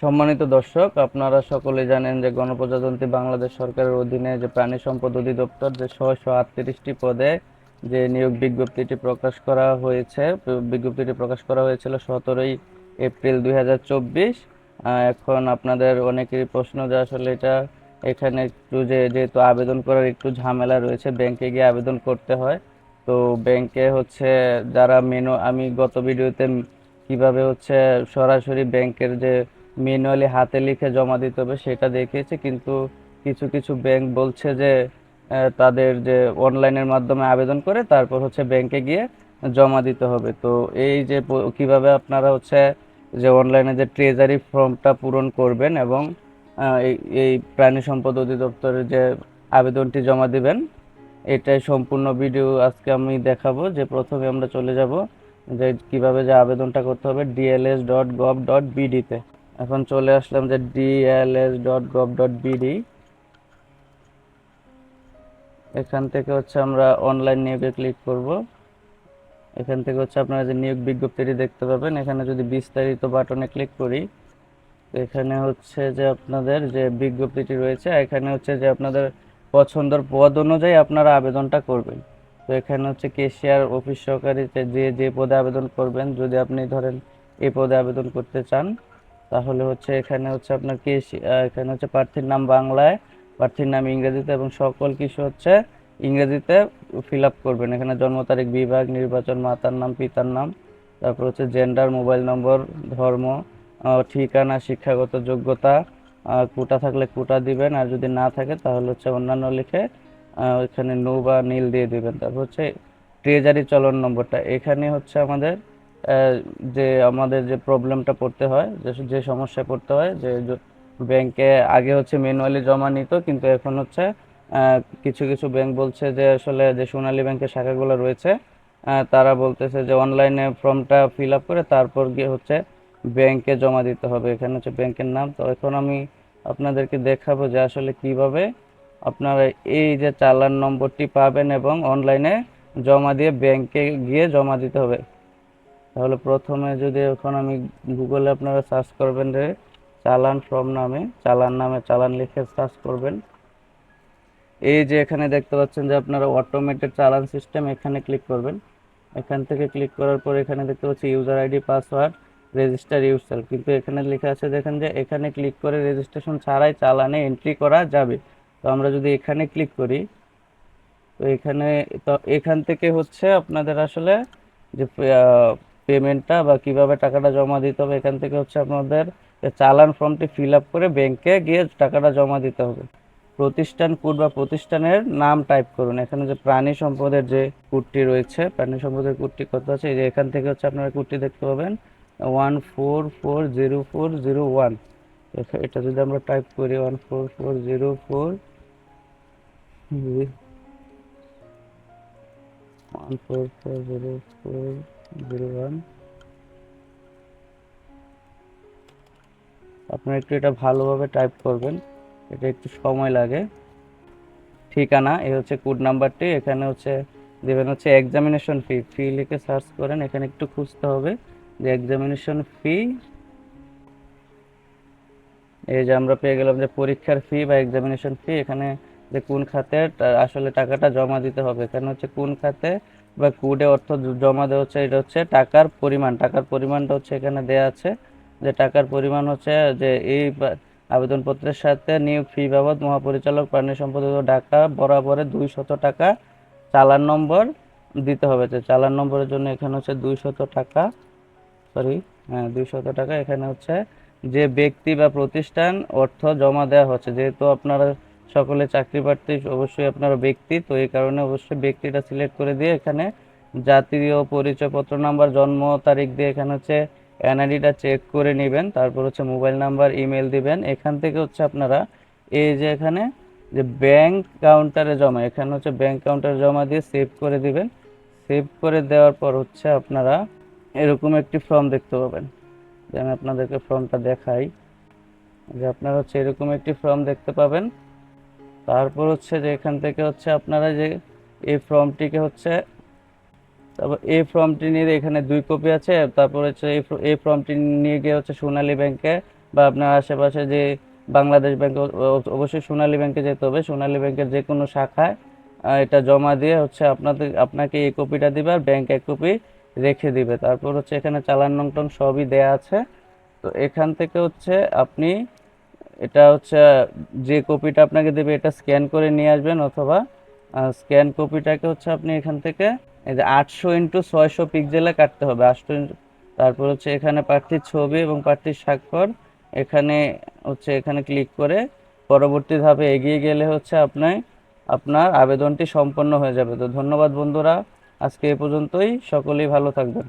সম্মানিত দর্শক, আপনারা সকলে জানেন যে গণপ্রজাতন্ত্রী বাংলাদেশ সরকারের অধীনে যে প্রাণী সম্পদ অধিদপ্তর, যে ছয়শো আটত্রিশটি পদে যে নিয়োগ বিজ্ঞপ্তিটি প্রকাশ করা হয়েছে, বিজ্ঞপ্তিটি প্রকাশ করা হয়েছিল সতেরোই এপ্রিল দুই হাজার চব্বিশ। এখন আপনাদের অনেকেরই প্রশ্ন যে আসলে এটা এখানে একটু যে, যেহেতু আবেদন করার একটু ঝামেলা রয়েছে, ব্যাংকে গিয়ে আবেদন করতে হয়। তো ব্যাংকে হচ্ছে যারা মেনু, আমি গত ভিডিওতে কীভাবে হচ্ছে সরাসরি ব্যাংকের যে ম্যানুয়ালি হাতে লিখে জমা দিতে হবে, সেটা দেখিয়েছে। কিন্তু কিছু কিছু ব্যাংক বলছে যে তাদের যে অনলাইনের মাধ্যমে আবেদন করে, তারপর হচ্ছে ব্যাংকে গিয়ে জমা দিতে হবে। তো এই যে কীভাবে আপনারা হচ্ছে যে অনলাইনে যে ট্রেজারি ফর্মটা পূরণ করবেন এবং এই প্রাণী সম্পদ অধিদপ্তরের যে আবেদনটি জমা দিবেন, এটাই সম্পূর্ণ ভিডিও আজকে আমি দেখাবো। যে প্রথমে আমরা চলে যাব, যে কীভাবে যে আবেদনটা করতে হবে ডিএলএস ডট গভ ডট বিডিতে এখন চলে আসলাম যে DLS dot gov dot BD এখান থেকে হচ্ছে আমরা অনলাইন নিয়োগে ক্লিক করব। এখান থেকে হচ্ছে আপনারা যে নিয়োগ বিজ্ঞপ্তিটি দেখতে পাবেন, এখানে যদি বিস্তারিত বাটনে ক্লিক করি এখানে হচ্ছে যে আপনাদের যে বিজ্ঞপ্তিটি রয়েছে, এখানে হচ্ছে যে আপনাদের পছন্দের পদ অনুযায়ী আপনারা আবেদনটা করবেন। তো এখানে হচ্ছে কেশিয়ার অফিস সহকারী যে- যে যে পদে আবেদন করবেন, যদি আপনি ধরেন এই পদে আবেদন করতে চান তাহলে হচ্ছে এখানে হচ্ছে আপনার আহ, এখানে হচ্ছে প্রার্থীর নাম বাংলায় প্রার্থীর নাম ইংরেজিতে এবং সকল কিছু হচ্ছে ইংরেজিতে ফিল আপ করবেন। এখানে জন্ম তারিখ বিভাগ নির্বাচন মাতার নাম পিতার নাম তারপর হচ্ছে জেন্ডার মোবাইল নম্বর ধর্ম ঠিকানা শিক্ষাগত যোগ্যতা কোটা থাকলে কোটা দিবেন আর যদি না থাকে তাহলে হচ্ছে অন্যান্য লিখে এখানে নো বা নীল দিয়ে দিবেন। তারপর হচ্ছে ট্রেজারি চলন নম্বরটা। এখানে হচ্ছে আমাদের যে আমাদের যে প্রবলেমটা পড়তে হয়, যে যে সমস্যায় পড়তে হয়, যে ব্যাংকে আগে হচ্ছে ম্যানুয়ালি জমা নিত, কিন্তু এখন হচ্ছে কিছু কিছু ব্যাংক বলছে যে আসলে যে সোনালী ব্যাংকের শাখাগুলো রয়েছে তারা বলতেছে যে অনলাইনে ফর্মটা ফিল আপ করে তারপর গিয়ে হচ্ছে ব্যাংকে জমা দিতে হবে। এখানে হচ্ছে ব্যাংকের নাম। তো এখন আমি আপনাদেরকে দেখাবো যে আসলে কীভাবে আপনারা এই যে চালান নম্বরটি পাবেন এবং অনলাইনে জমা দিয়ে ব্যাংকে গিয়ে জমা দিতে হবে। তাহলে প্রথমে যদি এখন আমি গুগলে আপনারা সার্চ করবেন যে চালান ফর্ম নামে, চালান নামে চালান লিখে সার্চ করবেন। এই যে এখানে দেখতে পাচ্ছেন যে আপনারা অটোমেটেড চালান সিস্টেম এখানে ক্লিক করবেন। এখান থেকে ক্লিক করার পর এখানে দেখতে পাচ্ছি user ID password register yourself কিন্তু এখানে লেখা আছে, দেখেন যে এখানে ক্লিক করে রেজিস্ট্রেশন ছাড়াই চালানে এন্ট্রি করা যাবে। তো আমরা যদি এখানে ক্লিক করি, তো এখানে, তো এখান থেকে হচ্ছে আপনাদের আসলে যে পেমেন্টটা বা কীভাবে টাকাটা জমা দিতে হবে, এখান থেকে হচ্ছে আপনাদের চালান ফর্মটি ফিল আপ করে ব্যাংকে গিয়ে টাকাটা জমা দিতে হবে। প্রতিষ্ঠান কোড বা প্রতিষ্ঠানের নাম টাইপ করুন। এখানে যে প্রাণী সম্পদের যে কোডটি রয়েছে, প্রাণী সম্পদের কোডটি কত আছে? এই যে এখান থেকে হচ্ছে আপনারা কোডটি দেখতে পাবেন। One four four zero four zero one এটা যদি আমরা টাইপ করি one four four zero four one four four zero four zero one. আপনারা একটু এটা ভালোভাবে টাইপ করবেন, এটা একটু সময় লাগে। ঠিকানা এই হচ্ছে কোড নাম্বারটি, এখানে হচ্ছে দেবেন হচ্ছে এক্সামিনেশন ফি ফি লিখে সার্চ করেন, এখানে একটু খুঁজতে হবে যে এক্সামিনেশন ফি এই যে আমরা পেয়ে গেলাম যে পরীক্ষার ফি বা এক্সামিনেশন ফি এখানে যে কোন খাতে আসলে টাকাটা জমা দিতে হবে। এখানে হচ্ছে কোন খাতে বা কোডে অর্থ জমা দেওয়া হচ্ছে, এটা হচ্ছে টাকার পরিমাণ। টাকার পরিমাণটা হচ্ছে এখানে দেয়া আছে যে টাকার পরিমাণ হচ্ছে যে এই আবেদনপত্রের সাথে নিয়োগ ফি বাবদ মহাপরিচালক প্রাণী সম্পদ ঢাকা বরাবরে দুইশত টাকা চালান নম্বর দিতে হবে। যে চালান নম্বরের জন্য এখানে হচ্ছে দুইশত টাকা সরি হ্যাঁ দুইশত টাকা। এখানে হচ্ছে যে ব্যক্তি বা প্রতিষ্ঠান অর্থ জমা দেওয়া হচ্ছে। যেহেতু আপনারা সকলে চাকরি প্রার্থী অবশ্যই আপনারা ব্যক্তি। তো এই কারণে অবশ্যই ব্যক্তিটা সিলেক্ট করে দিয়ে এখানে জাতীয় পরিচয়পত্র নাম্বার জন্ম তারিখ দিয়ে এখানে হচ্ছে এনআইডিটা চেক করে নেবেন। তারপর হচ্ছে মোবাইল নাম্বার ইমেল দিবেন। এখান থেকে হচ্ছে আপনারা এই যে এখানে যে ব্যাংক কাউন্টারে জমা, এখানে হচ্ছে ব্যাংক কাউন্টারে জমা দিয়ে সেভ করে দিবেন। সেভ করে দেওয়ার পর হচ্ছে আপনারা এরকম একটি ফর্ম দেখতে পাবেন। আমি আপনাদেরকে ফর্মটা দেখাই। যে আপনারা হচ্ছে এরকম একটি ফর্ম দেখতে পাবেন। তারপর হচ্ছে যে এখান থেকে হচ্ছে আপনারা যে এই ফর্মটিকে হচ্ছে, তারপর এই ফর্মটি নিয়ে এখানে দুই কপি আছে, তারপর হচ্ছে এই ফর্মটি নিয়ে গিয়ে হচ্ছে সোনালী ব্যাংকে বা আপনার আশেপাশে যে বাংলাদেশ ব্যাংক অবশ্যই সোনালী ব্যাংকে যেতে হবে। সোনালী ব্যাংকের যে কোনো শাখায় এটা জমা দিয়ে হচ্ছে আপনাদের, আপনাকে এই কপিটা দিবে আর ব্যাংক এক কপি রেখে দিবে। তারপর হচ্ছে এখানে চালান নং টং সবই দেয়া আছে। তো এখান থেকে হচ্ছে আপনি এটা হচ্ছে, যে কপিটা আপনাকে দেবে এটা স্ক্যান করে নিয়ে আসবেন অথবা স্ক্যান কপিটাকে হচ্ছে আপনি এখান থেকে, এই যে আটশো ইন্টু ছয়শো পিক্সেলে কাটতে হবে। আটশো তারপর হচ্ছে এখানে প্রার্থীর ছবি এবং প্রার্থীর স্বাক্ষর, এখানে হচ্ছে এখানে ক্লিক করে পরবর্তী ধাপে এগিয়ে গেলে হচ্ছে আপনি, আপনার আবেদনটি সম্পন্ন হয়ে যাবে। তো ধন্যবাদ বন্ধুরা, আজকে এ পর্যন্তই। সকলেই ভালো থাকবেন।